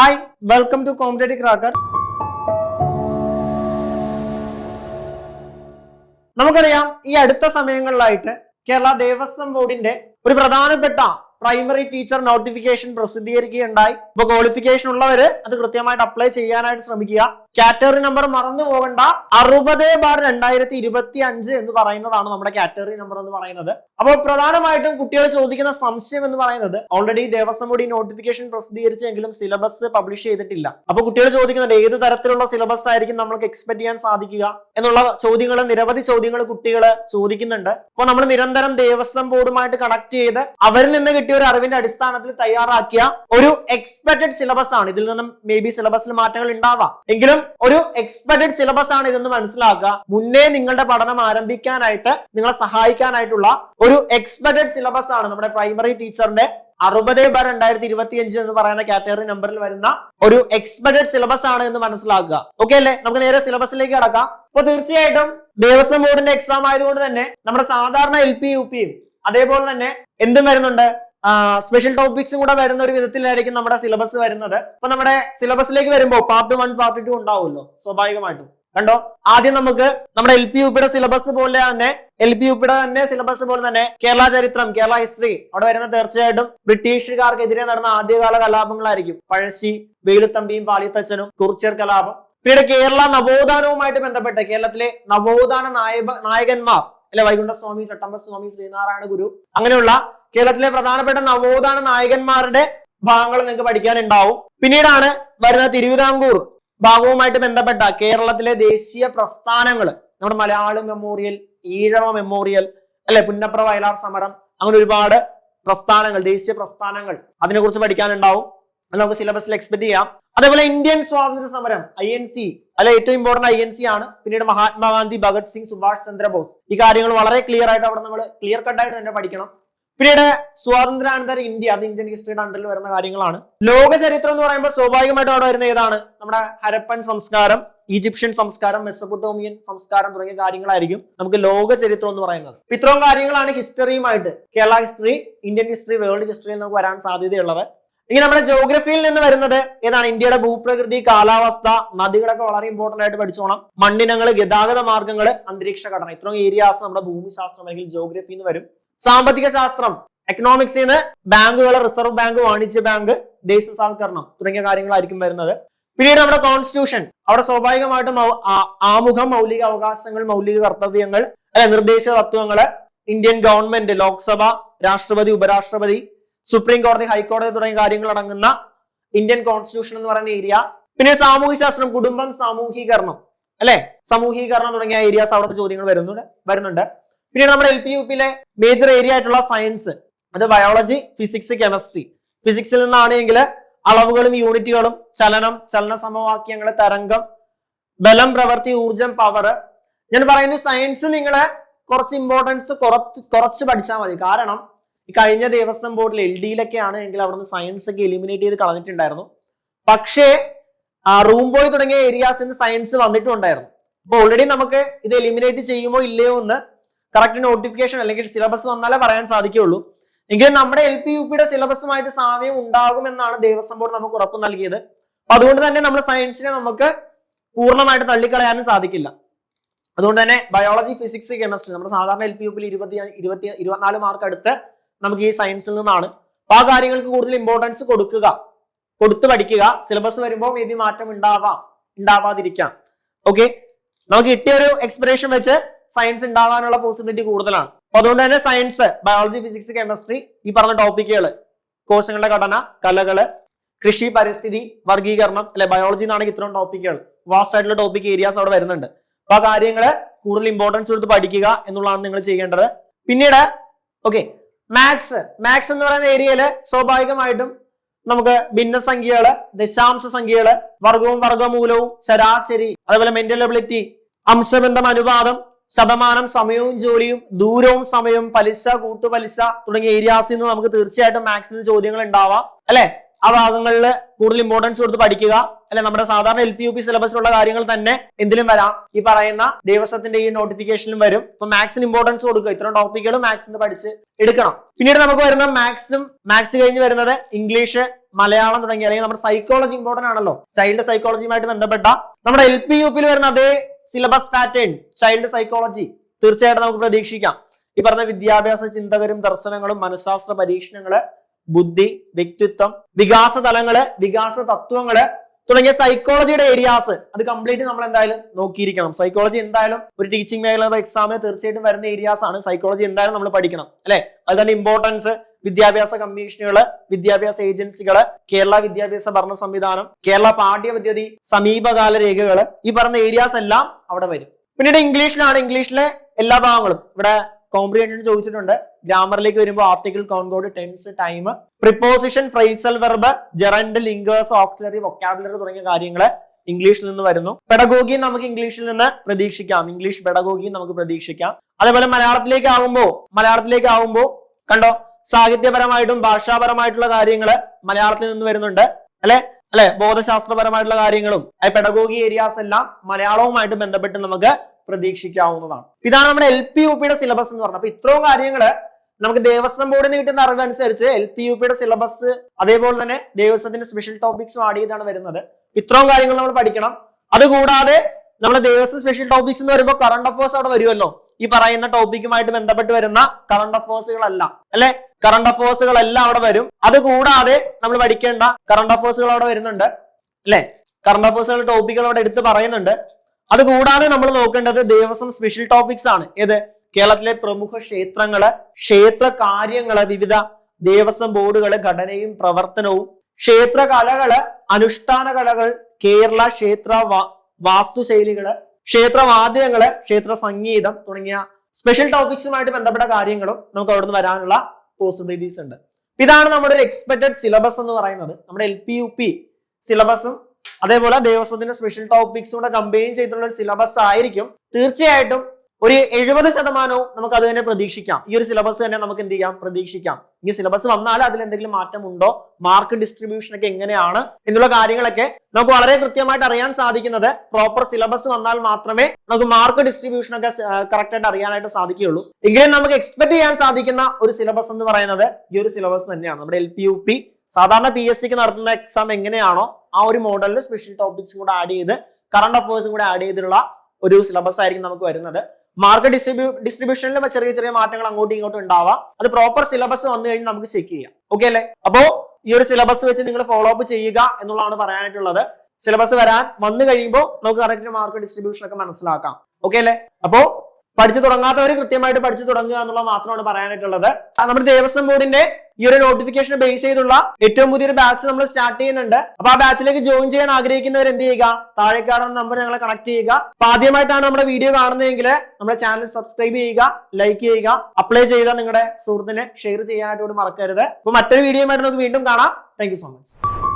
Hi welcome to competitive cracker നമുക്കറിയാം ഈ അടുത്ത സമയങ്ങളിലായിട്ട് കേരള ദേവസ്വം ബോർഡിന്റെ ഒരു പ്രധാനപ്പെട്ട പ്രൈമറി ടീച്ചർ നോട്ടിഫിക്കേഷൻ പ്രസിദ്ധീകരിക്കുകയുണ്ടായി. ഇപ്പൊ ക്വാളിഫിക്കേഷൻ ഉള്ളവര് അത് കൃത്യമായിട്ട് അപ്ലൈ ചെയ്യാനായിട്ട് ശ്രമിക്കുക. കാറ്റഗറി നമ്പർ മറന്നു പോകണ്ട. അറുപത് ബാർ രണ്ടായിരത്തി ഇരുപത്തി അഞ്ച് എന്ന് പറയുന്നതാണ് നമ്മുടെ കാറ്റഗറി നമ്പർ എന്ന് പറയുന്നത്. അപ്പോൾ പ്രധാനമായിട്ടും കുട്ടികൾ ചോദിക്കുന്ന സംശയം എന്ന് പറയുന്നത് ഓൾറെഡി ദേവസ്വം ബോർഡ് നോട്ടിഫിക്കേഷൻ പ്രസിദ്ധീകരിച്ചെങ്കിലും സിലബസ് പബ്ലിഷ് ചെയ്തിട്ടില്ല. അപ്പോൾ കുട്ടികൾ ചോദിക്കുന്നത് ഏത് തരത്തിലുള്ള സിലബസ് ആയിരിക്കും നമ്മൾക്ക് എക്സ്പെക്ട് ചെയ്യാൻ സാധിക്കുക എന്നുള്ള ചോദ്യങ്ങൾ നിരവധി ചോദ്യങ്ങൾ കുട്ടികൾ ചോദിക്കുന്നുണ്ട്. അപ്പോൾ നമ്മൾ നിരന്തരം ദേവസ്വം ബോർഡുമായിട്ട് കണക്ട് ചെയ്ത് അവരിൽ നിന്ന് കിട്ടിയ ഒരു അറിവിന്റെ അടിസ്ഥാനത്തിൽ തയ്യാറാക്കിയ ഒരു എക്സ്പെക്ടഡ് സിലബസ് ആണ്. ഇതിൽ നിന്നും മേ ബി സിലബസിൽ മാറ്റങ്ങൾ ഉണ്ടാവാം. എങ്കിലും ഒരു എക്സ്പെക്ടഡ് സിലബസ് ആണ് ഇതെന്ന് മനസ്സിലാക്കുക. മുന്നേ നിങ്ങളുടെ പഠനം ആരംഭിക്കാനായിട്ട് നിങ്ങളെ സഹായിക്കാനായിട്ടുള്ള ഒരു എക്സ്പെക്ടഡ് സിലബസ് ആണ് നമ്മുടെ പ്രൈമറി ടീച്ചറിന്റെ അറുപത് ബാർ രണ്ടായിരത്തി ഇരുപത്തി അഞ്ച് എന്ന് പറയുന്ന കാറ്റഗറി നമ്പറിൽ വരുന്ന ഒരു എക്സ്പെക്ടഡ് സിലബസ് ആണ് എന്ന് മനസ്സിലാക്കുക. ഓക്കെ അല്ലേ? നമുക്ക് നേരെ സിലബസിലേക്ക് കടക്കാം. അപ്പൊ തീർച്ചയായിട്ടും ദേവസ്വം ബോർഡിന്റെ എക്സാം ആയതുകൊണ്ട് തന്നെ നമ്മുടെ സാധാരണ എൽ പി യു പിയും അതേപോലെ തന്നെ എന്തും വരുന്നുണ്ട്? സ്പെഷ്യൽ ടോപ്പിക്സും കൂടെ വരുന്ന ഒരു വിധത്തിലായിരിക്കും നമ്മുടെ സിലബസ് വരുന്നത്. അപ്പൊ നമ്മുടെ സിലബസിലേക്ക് വരുമ്പോൾ പാർട്ട് വൺ പാർട്ട് ടു ഉണ്ടാവുമല്ലോ സ്വാഭാവികമായിട്ടും. കണ്ടോ? ആദ്യം നമുക്ക് നമ്മുടെ എൽ പി യുപിയുടെ സിലബസ് പോലെ തന്നെ എൽ പി യുപിയുടെ തന്നെ സിലബസ് പോലെ തന്നെ കേരള ചരിത്രം കേരള ഹിസ്റ്ററി അവിടെ വരുന്ന തീർച്ചയായിട്ടും ബ്രിട്ടീഷുകാർക്കെതിരെ നടന്ന ആദ്യകാല കലാപങ്ങളായിരിക്കും. പഴശ്ശി വെയിലുത്തമ്പിയും പാളിത്തച്ഛനും കുറിച്യർ കലാപം. പിന്നീട് കേരള നവോത്ഥാനവുമായിട്ട് ബന്ധപ്പെട്ട് കേരളത്തിലെ നവോത്ഥാന നായക നായകന്മാർ അല്ലെ വൈകുണ്ഠ സ്വാമി ചട്ടമ്പ സ്വാമി ശ്രീനാരായണ ഗുരു അങ്ങനെയുള്ള കേരളത്തിലെ പ്രധാനപ്പെട്ട നവോത്ഥാന നായകന്മാരുടെ ഭാഗങ്ങൾ നിങ്ങൾക്ക് പഠിക്കാനുണ്ടാവും. പിന്നീടാണ് വരുന്ന തിരുവിതാംകൂർ. ഭാഗവുമായിട്ട് ബന്ധപ്പെട്ട കേരളത്തിലെ ദേശീയ പ്രസ്ഥാനങ്ങൾ. നമ്മുടെ മലയാളം മെമ്മോറിയൽ ഈഴവ മെമ്മോറിയൽ അല്ലെ പുന്നപ്ര വയലാർ സമരം അങ്ങനെ ഒരുപാട് പ്രസ്ഥാനങ്ങൾ ദേശീയ പ്രസ്ഥാനങ്ങൾ അതിനെക്കുറിച്ച് പഠിക്കാനുണ്ടാവും. നമുക്ക് സിലബസിൽ എക്സ്പെക്ട് ചെയ്യാം. അതേപോലെ ഇന്ത്യൻ സ്വാതന്ത്ര്യ സമരം ഐ എൻ സി അല്ലെ ഏറ്റവും ഇമ്പോർട്ടന്റ് ഐ എൻ സി ആണ്. പിന്നീട് മഹാത്മാഗാന്ധി ഭഗത് സിംഗ് സുഭാഷ് ചന്ദ്രബോസ്. ഈ കാര്യങ്ങൾ വളരെ ക്ലിയർ ആയിട്ട് അവിടെ നമ്മൾ ക്ലിയർ കട്ടായിട്ട് തന്നെ പഠിക്കണം. പിന്നീട് സ്വാതന്ത്ര്യാനന്തര ഇന്ത്യ അത് ഇന്ത്യൻ ഹിസ്റ്ററിയുടെ അണ്ടറിൽ വരുന്ന കാര്യങ്ങളാണ്. ലോക ചരിത്രം എന്ന് പറയുമ്പോൾ സ്വാഭാവികമായിട്ടും അവിടെ വരുന്ന ഏതാണ്? നമ്മുടെ ഹരപ്പൻ സംസ്കാരം ഈജിപ്ഷ്യൻ സംസ്കാരം മെസ്സപ്പൊട്ടോമിയൻ സംസ്കാരം തുടങ്ങിയ കാര്യങ്ങളായിരിക്കും നമുക്ക് ലോക ചരിത്രം എന്ന് പറയുന്നത്. ഇത്രയും കാര്യങ്ങളാണ് ഹിസ്റ്ററിയുമായിട്ട്. Kerala history Indian history world ഹിസ്റ്ററിയിൽ നമുക്ക് വരാൻ സാധ്യതയുള്ളത്. ഇനി നമ്മുടെ ജോഗ്രഫിയിൽ നിന്ന് വരുന്നത് ഏതാണ്? ഇന്ത്യയുടെ ഭൂപ്രകൃതി കാലാവസ്ഥ നദികളൊക്കെ വളരെ ഇമ്പോർട്ടന്റ് ആയിട്ട് പഠിച്ചോണം. മണ്ണിനങ്ങൾ ഗതാഗത മാർഗങ്ങൾ അന്തരീക്ഷ ഘടന. ഇത്രയും ഏരിയാസ് നമ്മുടെ ഭൂമിശാസ്ത്രം അല്ലെങ്കിൽ ജോഗ്രഫി എന്ന് വരും. സാമ്പത്തിക ശാസ്ത്രം എക്കണോമിക്സിൽ നിന്ന് ബാങ്കുകൾ റിസർവ് ബാങ്ക് വാണിജ്യ ബാങ്ക് ദേശസാൽക്കരണം തുടങ്ങിയ കാര്യങ്ങളായിരിക്കും വരുന്നത്. പിന്നീട് നമ്മുടെ കോൺസ്റ്റിറ്റ്യൂഷൻ അവിടെ സ്വാഭാവികമായിട്ടും ആമുഖം മൗലിക അവകാശങ്ങൾ മൗലിക കർത്തവ്യങ്ങൾ അല്ലെ നിർദ്ദേശക തത്വങ്ങൾ ഇന്ത്യൻ ഗവൺമെന്റ് ലോക്സഭ രാഷ്ട്രപതി ഉപരാഷ്ട്രപതി സുപ്രീം കോടതി ഹൈക്കോടതി തുടങ്ങിയ കാര്യങ്ങൾ അടങ്ങുന്ന ഇന്ത്യൻ കോൺസ്റ്റിറ്റ്യൂഷൻ എന്ന് പറയുന്ന ഏരിയ പിന്നെ സാമൂഹ്യ ശാസ്ത്രം കുടുംബം സാമൂഹീകരണം അല്ലെ? സമൂഹീകരണം തുടങ്ങിയ ഏരിയാസ് അവിടെ ചോദ്യങ്ങൾ വരുന്നുണ്ട് വരുന്നുണ്ട്. പിന്നീട് നമ്മുടെ എൽ പി യു പിയിലെ മേജർ ഏരിയ ആയിട്ടുള്ള സയൻസ് അത് ബയോളജി ഫിസിക്സ് കെമിസ്ട്രി ഫിസിക്സിൽ നിന്നാണെങ്കിൽ അളവുകളും യൂണിറ്റുകളും ചലനം ചലന സമവാക്യങ്ങൾ തരംഗം ബലം പ്രവൃത്തി ഊർജം പവർ ഞാൻ പറയുന്നു സയൻസ് നിങ്ങൾ കുറച്ച് ഇമ്പോർട്ടൻസ് കുറച്ച് കുറച്ച് പഠിച്ചാൽ മതി. കാരണം ഈ കഴിഞ്ഞ ദിവസം ബോർഡിൽ എൽ ഡിയിലൊക്കെ ആണ് എങ്കിൽ അവിടുന്ന് സയൻസ് ഒക്കെ എലിമിനേറ്റ് ചെയ്ത് കളഞ്ഞിട്ടുണ്ടായിരുന്നു. പക്ഷേ റൂം ബോയ് തുടങ്ങിയ ഏരിയാസിൽ നിന്ന് സയൻസ് വന്നിട്ടുണ്ടായിരുന്നു. അപ്പൊ ഓൾറെഡി നമുക്ക് ഇത് എലിമിനേറ്റ് ചെയ്യുമോ ഇല്ലയോ എന്ന് കറക്റ്റ് നോട്ടിഫിക്കേഷൻ അല്ലെങ്കിൽ സിലബസ് വന്നാലേ പറയാൻ സാധിക്കുകയുള്ളൂ. എങ്കിലും നമ്മുടെ എൽ പി യു പിയുടെ സിലബസുമായിട്ട് സാമ്യം ഉണ്ടാകുമെന്നാണ് ദേവസ്വം ബോർഡ് നമുക്ക് ഉറപ്പ് നൽകിയത്. അതുകൊണ്ട് തന്നെ നമ്മൾ സയൻസിനെ നമുക്ക് പൂർണമായിട്ട് തള്ളിക്കളയാനും സാധിക്കില്ല. അതുകൊണ്ട് തന്നെ ബയോളജി ഫിസിക്സ് കെമിസ്ട്രി നമ്മുടെ സാധാരണ എൽ പി യു പിയിൽ ഇരുപത്തി ഇരുപത്തി ഇരുപത്തിനാല് മാർക്ക് അടുത്ത് നമുക്ക് ഈ സയൻസിൽ നിന്നാണ്. അപ്പൊ ആ കാര്യങ്ങൾക്ക് കൂടുതൽ ഇമ്പോർട്ടൻസ് കൊടുക്കുക കൊടുത്തു പഠിക്കുക. സിലബസ് വരുമ്പോൾ മേ ബി മാറ്റം ഉണ്ടാവാം ഉണ്ടാവാതിരിക്കാം. ഓക്കെ നമുക്ക് കിട്ടിയ ഒരു എക്സ്പിറേഷൻ വെച്ച് സയൻസ് ഉണ്ടാവാനുള്ള പോസിബിലിറ്റി കൂടുതലാണ്. അപ്പൊ അതുകൊണ്ട് തന്നെ സയൻസ് ബയോളജി ഫിസിക്സ് കെമിസ്ട്രി ഈ പറഞ്ഞ ടോപ്പിക്കുകൾ കോശങ്ങളുടെ ഘടന കലകൾ കൃഷി പരിസ്ഥിതി വർഗീകരണം അല്ലെ ബയോളജി എന്നാണെങ്കിൽ ഇത്രയും ടോപ്പിക്കുകൾ വാസ്റ്റ് ആയിട്ടുള്ള ടോപ്പിക് ഏരിയാസ് അവിടെ വരുന്നുണ്ട്. അപ്പൊ ആ കാര്യങ്ങൾ കൂടുതൽ ഇമ്പോർട്ടൻസ് കൊടുത്ത് പഠിക്കുക എന്നുള്ളതാണ് നിങ്ങൾ ചെയ്യേണ്ടത്. പിന്നീട് ഓക്കെ മാത്സ് മാത്സ് എന്ന് പറയുന്ന ഏരിയയിൽ സ്വാഭാവികമായിട്ടും നമുക്ക് ഭിന്നസംഖ്യകൾ ദശാംശ സംഖ്യകൾ വർഗവും വർഗമൂലവും ശരാശരി അതുപോലെ മെന്റൽ എബിലിറ്റി അംശബന്ധം അനുപാതം ശതമാനം സമയവും ജോലിയും ദൂരവും സമയവും പലിശ കൂട്ടുപലിശ തുടങ്ങിയ ഏരിയാസിൽ നിന്ന് നമുക്ക് തീർച്ചയായിട്ടും മാക്സിമം ചോദ്യങ്ങൾ ഉണ്ടാവാം. അല്ലെ? ആ ഭാഗങ്ങളിൽ കൂടുതൽ ഇമ്പോർട്ടൻസ് കൊടുത്ത് പഠിക്കുക. അല്ലെ? നമ്മുടെ സാധാരണ എൽ പി യു പി സിലബസിലുള്ള കാര്യങ്ങൾ തന്നെ എന്തിലും വരാം. ഈ പറയുന്ന ദിവസത്തിന്റെ ഈ നോട്ടിഫിക്കേഷനിലും വരും. ഇപ്പൊ മാത്സിന് ഇമ്പോർട്ടൻസ് കൊടുക്കുക. ഇത്തരം ടോപ്പിക്കുകൾ മാത്സിന് പഠിച്ച് എടുക്കണം. പിന്നീട് നമുക്ക് വരുന്ന മാത്സും മാത്സ് കഴിഞ്ഞ് വരുന്നത് ഇംഗ്ലീഷ് മലയാളം തുടങ്ങിയ അല്ലെങ്കിൽ നമ്മുടെ സൈക്കോളജി ഇമ്പോർട്ടന്റ് ആണല്ലോ. ചൈൽഡ് സൈക്കോളജിയുമായിട്ട് ബന്ധപ്പെട്ട നമ്മുടെ എൽ പി യു പിയിൽ വരുന്ന അതേ സിലബസ് പാറ്റേൺ ചൈൽഡ് സൈക്കോളജി തീർച്ചയായിട്ടും നമുക്ക് പ്രതീക്ഷിക്കാം. ഈ പറഞ്ഞ വിദ്യാഭ്യാസ ചിന്തകരും ദർശനങ്ങളും മനഃശാസ്ത്ര പരീക്ഷണങ്ങൾ ബുദ്ധി വ്യക്തിത്വം വികാസ തലങ്ങൾ വികാസ തത്വങ്ങൾ തുടങ്ങിയ സൈക്കോളജിയുടെ ഏരിയാസ് അത് കംപ്ലീറ്റ് നമ്മൾ എന്തായാലും നോക്കിയിരിക്കണം. സൈക്കോളജി എന്തായാലും ഒരു ടീച്ചിങ് മേഖല എക്സാമിന് തീർച്ചയായിട്ടും വരുന്ന ഏരിയാസ് ആണ്. സൈക്കോളജി എന്തായാലും നമ്മൾ പഠിക്കണം. അല്ലെ? അതിന്റെ ഇമ്പോർട്ടൻസ് വിദ്യാഭ്യാസ കമ്മീഷനുകൾ വിദ്യാഭ്യാസ ഏജൻസികൾ കേരള വിദ്യാഭ്യാസ ഭരണ സംവിധാനം കേരള പാഠ്യപദ്ധതി സമീപകാല രേഖകൾ ഈ പറഞ്ഞ ഏരിയാസ് എല്ലാം അവിടെ വരും. പിന്നീട് ഇംഗ്ലീഷിലാണ്. ഇംഗ്ലീഷിലെ എല്ലാ ഭാഗങ്ങളും. ഇവിടെ കോംപ്രിഹെൻഷൻ ചോദിച്ചിട്ടുണ്ട്. ഗ്രാമറിലേക്ക് വരുമ്പോൾ article concord tense time preposition phrasal verb gerund linkers auxiliary vocabulary തുടങ്ങിയ കാര്യങ്ങൾ ഇംഗ്ലീഷിൽ നിന്ന് വരുന്നു. പെഡഗോഗി നമുക്ക് ഇംഗ്ലീഷിൽ നിന്ന് പ്രതീക്ഷിക്കാം. ഇംഗ്ലീഷ് പെഡഗോഗി നമുക്ക് പ്രതീക്ഷിക്കാം. അതേപോലെ മലയാളത്തിലേക്ക് ആവുമ്പോൾ മലയാളത്തിലേക്ക് ആവുമ്പോൾ കണ്ടോ? സാഹിത്യപരമായിട്ടും ഭാഷാപരമായിട്ടുള്ള കാര്യങ്ങൾ മലയാളത്തിൽ നിന്ന് വരുന്നുണ്ട്. അല്ലെ? അല്ലെ? ബോധശാസ്ത്രപരമായിട്ടുള്ള കാര്യങ്ങളും പെഡഗോഗി ഏരിയാസ് എല്ലാം മലയാളവുമായിട്ട് ബന്ധപ്പെട്ട് നമുക്ക് പ്രതീക്ഷിക്കാവുന്നതാണ്. ഇതാണ് നമ്മുടെ എൽ പി യു പിയുടെ സിലബസ് എന്ന് പറഞ്ഞത്. അപ്പൊ ഇത്രയും കാര്യങ്ങൾ നമുക്ക് ദേവസ്വം ബോർഡിന് കിട്ടുന്ന അറിവനുസരിച്ച് എൽ പി യു പിയുടെ സിലബസ് അതേപോലെ തന്നെ ദേവസ്വത്തിന്റെ സ്പെഷ്യൽ ടോപ്പിക്സും ആഡ് ചെയ്താണ് വരുന്നത്. ഇത്രയും കാര്യങ്ങൾ നമ്മൾ പഠിക്കണം. അതുകൂടാതെ നമ്മുടെ ദേവസ്വം സ്പെഷ്യൽ ടോപ്പിക്സ് എന്ന് പറയുമ്പോൾ കറണ്ട് അഫേഴ്സ് അവിടെ വരുമല്ലോ. ഈ പറയുന്ന ടോപ്പിക്കുമായിട്ട് ബന്ധപ്പെട്ട് വരുന്ന കറണ്ട് അഫേഴ്സുകളല്ല അല്ലെ? കറണ്ട് അഫേഴ്സുകളെല്ലാം അവിടെ വരും. അതുകൂടാതെ നമ്മൾ പഠിക്കേണ്ട കറണ്ട് അഫേഴ്സുകൾ അവിടെ വരുന്നുണ്ട്. അല്ലെ? കറണ്ട് അഫേഴ്സുകളുടെ ടോപ്പിക്കുകൾ അവിടെ എടുത്ത് പറയുന്നുണ്ട്. അതുകൂടാതെ നമ്മൾ നോക്കേണ്ടത് ദേവസ്വം സ്പെഷ്യൽ ടോപ്പിക്സ് ആണ്. ഏത്? കേരളത്തിലെ പ്രമുഖ ക്ഷേത്രങ്ങൾ ക്ഷേത്ര കാര്യങ്ങൾ വിവിധ ദേവസ്വം ബോർഡുകൾ ഘടനയും പ്രവർത്തനവും ക്ഷേത്ര കലകൾ അനുഷ്ഠാന കലകൾ കേരള ക്ഷേത്ര വാസ്തുശൈലികൾ ക്ഷേത്രവാദ്യങ്ങൾ ക്ഷേത്ര സംഗീതം തുടങ്ങിയ സ്പെഷ്യൽ ടോപ്പിക്സുമായിട്ട് ബന്ധപ്പെട്ട കാര്യങ്ങളും നമുക്ക് അവിടുന്ന് വരാനുള്ള പോസിബിലിറ്റീസ് ഉണ്ട്. ഇതാണ് നമ്മുടെ ഒരു എക്സ്പെക്ടഡ് സിലബസ് എന്ന് പറയുന്നത്. നമ്മുടെ എൽ പി യു പി സിലബസും അതേപോലെ ദേവസ്വത്തിന്റെ സ്പെഷ്യൽ ടോപ്പിക്സും കൂടെ കമ്പൈൻ ചെയ്തിട്ടുള്ള ഒരു സിലബസ് ആയിരിക്കും. തീർച്ചയായിട്ടും ഒരു എഴുപത് ശതമാനവും നമുക്ക് അത് തന്നെ പ്രതീക്ഷിക്കാം. ഈ ഒരു സിലബസ് തന്നെ നമുക്ക് എന്ത് ചെയ്യാം? പ്രതീക്ഷിക്കാം. ഈ സിലബസ് വന്നാൽ അതിൽ എന്തെങ്കിലും മാറ്റം ഉണ്ടോ മാർക്ക് ഡിസ്ട്രിബ്യൂഷൻ ഒക്കെ എങ്ങനെയാണ്? എന്നുള്ള കാര്യങ്ങളൊക്കെ നമുക്ക് വളരെ കൃത്യമായിട്ട് അറിയാൻ സാധിക്കുന്നത് പ്രോപ്പർ സിലബസ് വന്നാൽ മാത്രമേ നമുക്ക് മാർക്ക് ഡിസ്ട്രിബ്യൂഷൻ ഒക്കെ കറക്റ്റ് ആയിട്ട് അറിയാനായിട്ട് സാധിക്കുകയുള്ളൂ. എങ്കിലും നമുക്ക് എക്സ്പെക്ട് ചെയ്യാൻ സാധിക്കുന്ന ഒരു സിലബസ് എന്ന് പറയുന്നത് ഈ ഒരു സിലബസ് തന്നെയാണ്. നമ്മുടെ എൽ പി യു പി സാധാരണ പി എസ് സിക്ക് നടത്തുന്ന എക്സാം എങ്ങനെയാണോ ആ ഒരു മോഡലിൽ സ്പെഷ്യൽ ടോപ്പിക്സും കൂടെ ആഡ് ചെയ്ത് കറണ്ട് അഫേഴ്സും കൂടെ ആഡ് ചെയ്തിട്ടുള്ള ഒരു സിലബസ് ആയിരിക്കും നമുക്ക് വരുന്നത്. മാർക്ക് ഡിസ്ട്രിബ്യൂ ഡിസ്ട്രിബ്യൂഷനിൽ ചെറിയ ചെറിയ മാറ്റങ്ങൾ അങ്ങോട്ടും ഇങ്ങോട്ടും ഉണ്ടാവാം. അത് പ്രോപ്പർ സിലബസ് വന്നു കഴിഞ്ഞാൽ നമുക്ക് ചെക്ക് ചെയ്യാം. ഓക്കെ അല്ലേ? അപ്പോ ഈ ഒരു സിലബസ് വെച്ച് നിങ്ങൾ ഫോളോ അപ്പ് ചെയ്യുക എന്നുള്ളതാണ് പറയാനായിട്ടുള്ളത്. സിലബസ് വരാൻ വന്നു കഴിയുമ്പോൾ നമുക്ക് കറക്റ്റ് മാർക്ക് ഡിസ്ട്രിബ്യൂഷൻ ഒക്കെ മനസ്സിലാക്കാം. ഓക്കെ അല്ലേ? അപ്പോ പഠിച്ചു തുടങ്ങാത്തവർ കൃത്യമായിട്ട് പഠിച്ചു തുടങ്ങുക എന്നുള്ള മാത്രമാണ് പറയാനായിട്ടുള്ളത്. നമ്മുടെ ദേവസ്വം ബോർഡിന്റെ ഈ ഒരു നോട്ടിഫിക്കേഷൻ ബേസ് ചെയ്തുള്ള ഏറ്റവും പുതിയൊരു ബാച്ച് നമ്മൾ സ്റ്റാർട്ട് ചെയ്യുന്നുണ്ട്. അപ്പൊ ആ ബാച്ചിലേക്ക് ജോയിൻ ചെയ്യാൻ ആഗ്രഹിക്കുന്നവർ എന്ത് ചെയ്യുക? താഴെ കാണുന്ന നമ്പർ ഞങ്ങളെ കണക്ട് ചെയ്യുക. അപ്പൊ ആദ്യമായിട്ടാണ് നമ്മുടെ വീഡിയോ കാണുന്നതെങ്കിൽ നമ്മുടെ ചാനൽ സബ്സ്ക്രൈബ് ചെയ്യുക ലൈക്ക് ചെയ്യുക അപ്ലൈ ചെയ്ത നിങ്ങളുടെ സുഹൃത്തിനെ ഷെയർ ചെയ്യാനായിട്ട് കൂടി മറക്കരുത്. അപ്പൊ മറ്റൊരു വീഡിയോയുമായിട്ട് നമുക്ക് വീണ്ടും കാണാം. Thank so much